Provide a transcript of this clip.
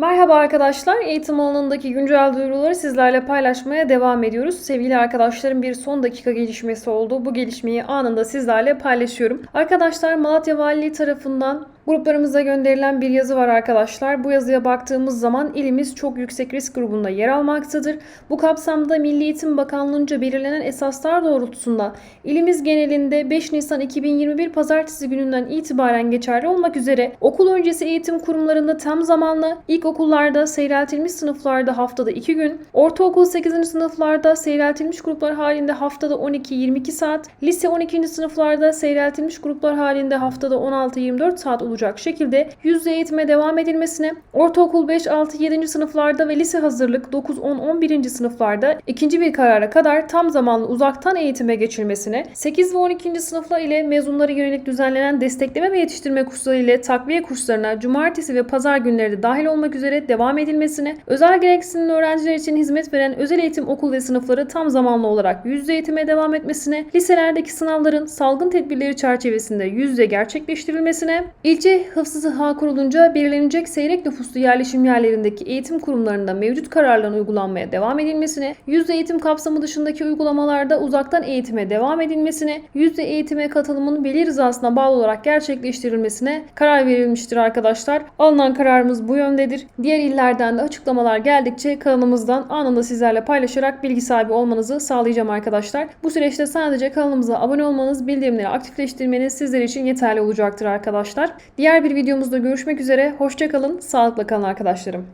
Merhaba arkadaşlar. Eğitim alanındaki güncel duyuruları sizlerle paylaşmaya devam ediyoruz. Sevgili arkadaşlarım bir son dakika gelişmesi oldu. Bu gelişmeyi anında sizlerle paylaşıyorum. Arkadaşlar Malatya Valiliği tarafından gruplarımıza gönderilen bir yazı var arkadaşlar. Bu yazıya baktığımız zaman ilimiz çok yüksek risk grubunda yer almaktadır. Bu kapsamda Milli Eğitim Bakanlığı'nca belirlenen esaslar doğrultusunda ilimiz genelinde 5 Nisan 2021 Pazartesi gününden itibaren geçerli olmak üzere okul öncesi eğitim kurumlarında tam zamanlı, ilkokullarda seyreltilmiş sınıflarda haftada 2 gün, ortaokul 8. sınıflarda seyreltilmiş gruplar halinde haftada 12-22 saat, lise 12. sınıflarda seyreltilmiş gruplar halinde haftada 16-24 saat olacak şekilde yüzde eğitime devam edilmesine, ortaokul 5, 6, 7. sınıflarda ve lise hazırlık 9, 10, 11. sınıflarda ikinci bir karara kadar tam zamanlı uzaktan eğitime geçilmesine, 8 ve 12. sınıflar ile mezunlara yönelik düzenlenen destekleme ve yetiştirme kursları ile takviye kurslarına cumartesi ve pazar günleri de dahil olmak üzere devam edilmesine, özel gereksinimli öğrenciler için hizmet veren özel eğitim okul ve sınıfları tam zamanlı olarak yüzde eğitime devam etmesine, liselerdeki sınavların salgın tedbirleri çerçevesinde yüzde gerçekleştirilmesine, ilçe hıfzı saha kurulunca belirlenecek seyrek nüfuslu yerleşim yerlerindeki eğitim kurumlarında mevcut kararların uygulanmaya devam edilmesine, yüzde eğitim kapsamı dışındaki uygulamalarda uzaktan eğitime devam edilmesine, yüzde eğitime katılımın veli rızasına bağlı olarak gerçekleştirilmesine karar verilmiştir arkadaşlar. Alınan kararımız bu yöndedir. Diğer illerden de açıklamalar geldikçe kanalımızdan anında sizlerle paylaşarak bilgi sahibi olmanızı sağlayacağım arkadaşlar. Bu süreçte sadece kanalımıza abone olmanız, bildirimleri aktifleştirmeniz sizler için yeterli olacaktır arkadaşlar. Diğer bir videomuzda görüşmek üzere. Hoşçakalın, sağlıkla kalın arkadaşlarım.